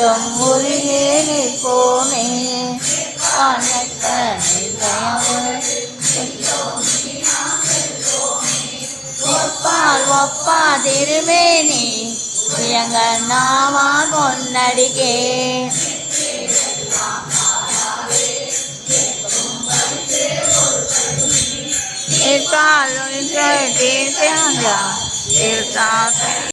நெஞ்சம் உருகி நிற்போமே வானத்த நிலையவர் ஒப்பால் ஒப்பா திருமேனி எங்க நாமா கொண்டடிக்கே இருக்கால் தீர்த்தாங்க தீர்த்தாங்க